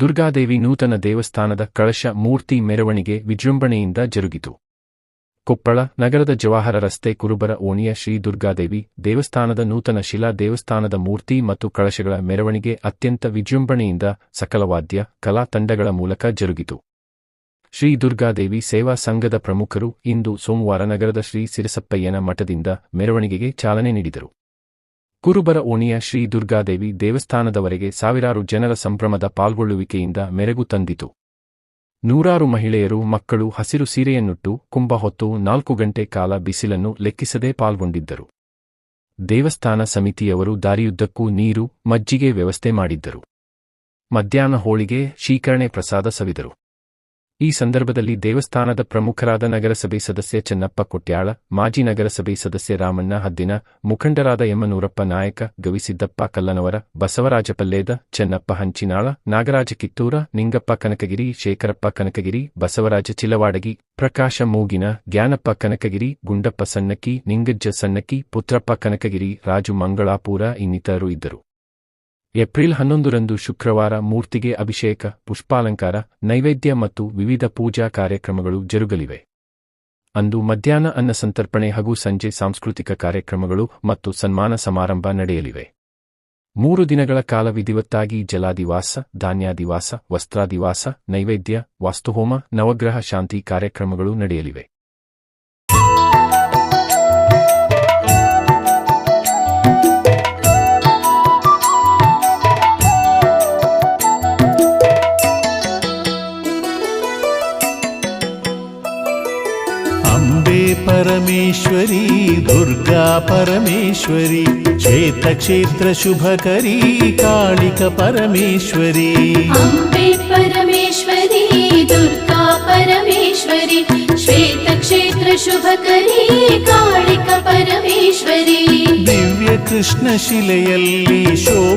ದುರ್ಗಾದೇವಿ ನೂತನ ದೇವಸ್ಥಾನದ ಕಳಶ ಮೂರ್ತಿ ಮೆರವಣಿಗೆ ವಿಜೃಂಭಣೆಯಿಂದ ಜರುಗಿತು. ಕೊಪ್ಪಳ ನಗರದ ಜವಾಹರ ರಸ್ತೆ ಕುರುಬರ ಓಣಿಯ ಶ್ರೀ ದುರ್ಗಾದೇವಿ ದೇವಸ್ಥಾನದ ನೂತನ ಶಿಲಾ ದೇವಸ್ಥಾನದ ಮೂರ್ತಿ ಮತ್ತು ಕಳಶಗಳ ಮೆರವಣಿಗೆ ಅತ್ಯಂತ ವಿಜೃಂಭಣೆಯಿಂದ ಸಕಲವಾದ್ಯ ಕಲಾ ತಂಡಗಳ ಮೂಲಕ ಜರುಗಿತು. ಶ್ರೀ ದುರ್ಗಾದೇವಿ ಸೇವಾ ಸಂಘದ ಪ್ರಮುಖರು ಇಂದು ಸೋಮವಾರ ನಗರದ ಶ್ರೀ ಸಿರಸಪ್ಪಯ್ಯನ ಮಠದಿಂದ ಮೆರವಣಿಗೆಗೆ ಚಾಲನೆ ನೀಡಿದರು. ಕುರುಬರ ಓಣಿಯ ಶ್ರೀ ದುರ್ಗಾದೇವಿ ದೇವಸ್ಥಾನದವರೆಗೆ ಸಾವಿರಾರು ಜನರ ಸಂಭ್ರಮದ ಪಾಲ್ಗೊಳ್ಳುವಿಕೆಯಿಂದ ಮೆರಗು ತಂದಿತು. ನೂರಾರು ಮಹಿಳೆಯರು, ಮಕ್ಕಳು ಹಸಿರು ಸೀರೆಯನ್ನುಟ್ಟು ಕುಂಭ ಹೊತ್ತು ನಾಲ್ಕು ಗಂಟೆ ಕಾಲ ಬಿಸಿಲನ್ನು ಲೆಕ್ಕಿಸದೆ ಪಾಲ್ಗೊಂಡಿದ್ದರು. ದೇವಸ್ಥಾನ ಸಮಿತಿಯವರು ದಾರಿಯುದ್ದಕ್ಕೂ ನೀರು, ಮಜ್ಜಿಗೆ ವ್ಯವಸ್ಥೆ ಮಾಡಿದ್ದರು. ಮಧ್ಯಾಹ್ನ ಹೋಳಿಗೆ ಶೀಕರಣೆ ಪ್ರಸಾದ ಸವಿದರು. ಈ ಸಂದರ್ಭದಲ್ಲಿ ದೇವಸ್ಥಾನದ ಪ್ರಮುಖರಾದ ನಗರಸಭೆ ಸದಸ್ಯ ಚೆನ್ನಪ್ಪ ಕೊಟ್ಯಾಳ, ಮಾಜಿ ನಗರಸಭೆ ಸದಸ್ಯ ರಾಮಣ್ಣ ಹದ್ದಿನ, ಮುಖಂಡರಾದ ಯಮ್ಮನೂರಪ್ಪ ನಾಯಕ ಗವಿಸಿದ್ದಪ್ಪ ಕಲ್ಲನವರ ಬಸವರಾಜ ಪಲ್ಲೇದ ಚೆನ್ನಪ್ಪ ಹಂಚಿನಾಳ, ನಾಗರಾಜ ಕಿತ್ತೂರ, ನಿಂಗಪ್ಪ ಕನಕಗಿರಿ, ಶೇಖರಪ್ಪ ಕನಕಗಿರಿ, ಬಸವರಾಜ ಚಿಲವಾಡಗಿ, ಪ್ರಕಾಶ ಮೂಗಿನ, ಜ್ಞಾನಪ್ಪ ಕನಕಗಿರಿ, ಗುಂಡಪ್ಪ ಸಣ್ಣಕ್ಕಿ, ನಿಂಗಜ್ಜ ಸಣ್ಣಕ್ಕಿ, ಪುತ್ರಪ್ಪ ಕನಕಗಿರಿ, ರಾಜು ಮಂಗಳಾಪುರ ಇನ್ನಿತರರು ಇದ್ದರು. ಏಪ್ರಿಲ್ ಹನ್ನೊಂದರಂದು ಶುಕ್ರವಾರ ಮೂರ್ತಿಗೆ ಅಭಿಷೇಕ, ಪುಷ್ಪಾಲಂಕಾರ, ನೈವೇದ್ಯ ಮತ್ತು ವಿವಿಧ ಪೂಜಾ ಕಾರ್ಯಕ್ರಮಗಳು ಜರುಗಲಿವೆ. ಅಂದು ಮಧ್ಯಾಹ್ನ ಅನ್ನ ಸಂತರ್ಪಣೆ ಹಾಗೂ ಸಂಜೆ ಸಾಂಸ್ಕೃತಿಕ ಕಾರ್ಯಕ್ರಮಗಳು ಮತ್ತು ಸನ್ಮಾನ ಸಮಾರಂಭ ನಡೆಯಲಿವೆ. ಮೂರು ದಿನಗಳ ಕಾಲ ವಿಧಿವತ್ತಾಗಿ ಜಲಾದಿವಾಸ, ಧಾನ್ಯಾದಿವಾಸ, ವಸ್ತ್ರಾದಿವಾಸ, ನೈವೇದ್ಯ, ವಾಸ್ತುಹೋಮ, ನವಗ್ರಹ ಶಾಂತಿ ಕಾರ್ಯಕ್ರಮಗಳು ನಡೆಯಲಿವೆ. అంబే పరమేశ్వరి దుర్గా పరమేశ్వరి క్షేత్రక్షేత్ర శుభకరీ కాళిక పరమేశ్వరి అంబే పరమేశ్వరి దుర్గా పరమేశ్వరి శ్వేతక్షేత్ర శುಭಕರಿ ಕಾಳಿಕ ಪರಮೇಶ್ವರಿ ದಿವ್ಯ ಕೃಷ್ಣ ಶಿಲೆಯಲ್ಲಿ ಶೋಭ